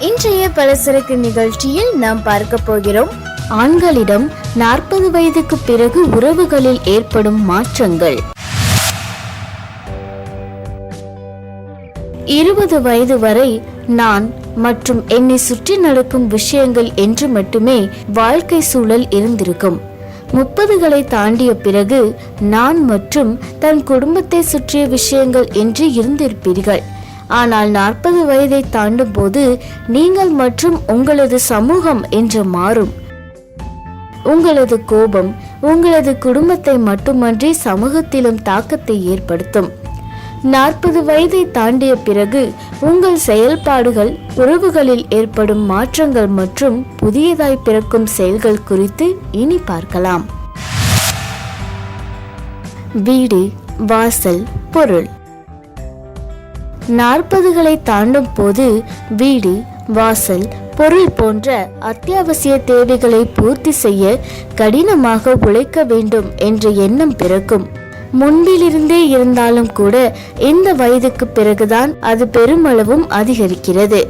இன்றைய பலசரக்கு நிகழ்ச்சியில் நாம் பார்க்க போகிறோம். ஆண்களிடம் நாற்பது வயதுக்கு பிறகு உறவுகளில் ஏற்படும் மாற்றங்கள். இருபது வயது வரை நான் மற்றும் என்னை சுற்றி நடக்கும் விஷயங்கள் என்று மட்டுமே வாழ்க்கை சூழல் இருந்திருக்கும். முப்பதுகளை தாண்டிய பிறகு நான் மற்றும் தன் குடும்பத்தை சுற்றிய விஷயங்கள் என்று இருந்திருப்பீர்கள். ஆனால் நாற்பது வயதை தாண்டும் போது நீங்கள் மற்றும் உங்களது சமூகம் என்று மாறும். உங்களது கோபம் உங்களது குடும்பத்தை மட்டுமன்றி சமூகத்திலும் தாக்கத்தை ஏற்படுத்தும். நாற்பது வயதை தாண்டிய பிறகு உங்கள் செயல்பாடுகள் உறவுகளில் ஏற்படும் மாற்றங்கள் மற்றும் புதியதாய் பிறக்கும் செயல்கள் குறித்து இனி பார்க்கலாம். வீடு வாசல் பொருள். நாற்பதுகளை தாண்டும் போது வீடு வாசல் பொருள் போன்ற அத்தியாவசிய தேவைகளை பூர்த்தி செய்ய கடினமாக உழைக்க வேண்டும் என்ற எண்ணம் பிறக்கும். முன்பிலிருந்தே இருந்தாலும் கூட இந்த வயதுக்கு பிறகுதான் அது பெருமளவும் அதிகரிக்கிறது.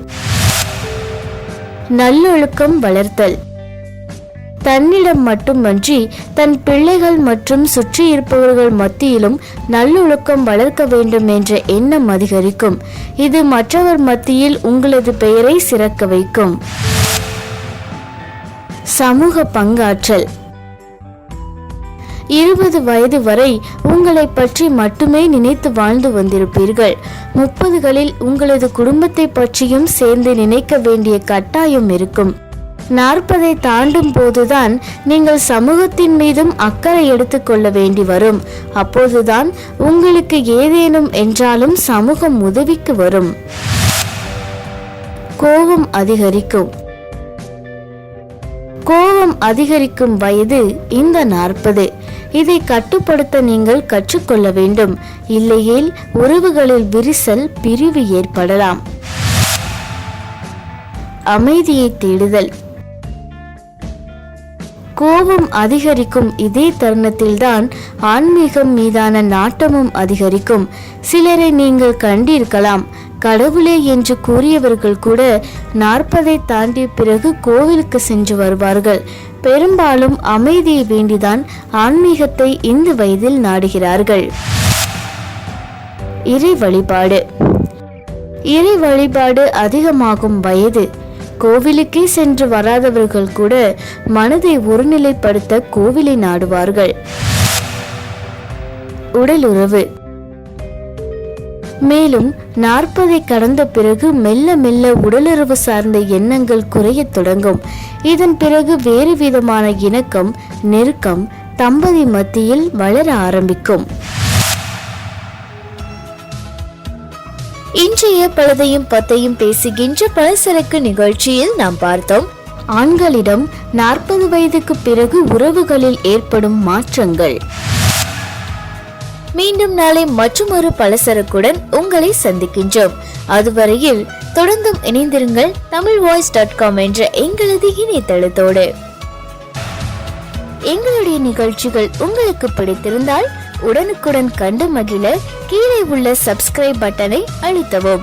நல்லொழுக்கம் வளர்த்தல். தன்னிடம் மட்டுமன்றி தன் பிள்ளைகள் மற்றும் சுற்றி இருப்பவர்கள் மத்தியிலும் நல்லொழுக்கம் வளர்க்க வேண்டும் என்ற எண்ணம் அதிகரிக்கும். இது மற்றவர் மத்தியில் உங்களது பெயரை சிறக்க வைக்கும். சமூக பங்காற்றல். இருபது வயது வரை உங்களை பற்றி மட்டுமே நினைத்து வாழ்ந்து வந்திருப்பீர்கள். முப்பதுகளில் உங்களது குடும்பத்தை பற்றியும் சேர்ந்து நினைக்க வேண்டிய கட்டாயம் இருக்கும். நாற்பதை தாண்டும் போதுதான் நீங்கள் சமூகத்தின் மீதும் அக்கறை எடுத்துக்கொள்ள வேண்டி வரும். அப்போதுதான் உங்களுக்கு ஏதேனும் என்றாலும் சமூகம் உதவிக்கு வரும். கோபம் அதிகரிக்கும். கோபம் அதிகரிக்கும் வயது இந்த நாற்பது. இதை கட்டுப்படுத்த நீங்கள் கற்றுக்கொள்ள வேண்டும். இல்லையேல் உறவுகளில் விரிசல் பிரிவு ஏற்படலாம். அமைதியை தேடுதல். கோபம் அதிகரிக்கும் இதே தருணத்தில்தான் ஆன்மீகம் மீதான நாட்டமும் அதிகரிக்கும். சிலரை நீங்கள் கண்டிருக்கலாம். கடவுளே என்று கூறியவர்கள் கூட நாற்பதை தாண்டிய பிறகு கோவிலுக்கு சென்று வருவார்கள். பெரும்பாலும் அமைதியை வேண்டிதான் ஆன்மீகத்தை இந்த வயதில் நாடுகிறார்கள். இறை வழிபாடு. இறை வழிபாடு அதிகமாகும் வயது. கோவிலுக்கே சென்று வராதவர்கள் கூட மனதை ஒருநிலைப்படுத்த கோவிலை நாடுவார்கள். உடல் உறவு மேலும் நாற்பதை கடந்த பிறகு மெல்ல மெல்ல உடலுறவு சார்ந்த எண்ணங்கள் குறையத் தொடங்கும். இதன் பிறகு வேறு விதமான இணக்கம் நெருக்கம் தம்பதி மத்தியில் வளர ஆரம்பிக்கும். பழுதையும் பத்தையும் பேசுகின்ற பலசரக்கு நிகழ்ச்சியில் நாம் பார்த்தோம். ஆண்களிடம் நாற்பது வயதுக்கு பிறகு உறவுகளில் ஏற்படும் மாற்றங்கள். மீண்டும் நாளை மற்றும் ஒரு பலசரக்குடன் உங்களை சந்திக்கின்றோம். அதுவரையில் தொடர்ந்தும் இணைந்திருங்கள் தமிழ் வாய்ஸ் டாட் காம் என்ற எங்களது இணையதளத்தோடு. எங்களுடைய நிகழ்ச்சிகள் உங்களுக்கு பிடித்திருந்தால் உடனுக்குடன் கண்டு மகிழ கீழே உள்ள சப்ஸ்கிரைப் பட்டனை அழுத்தவும்.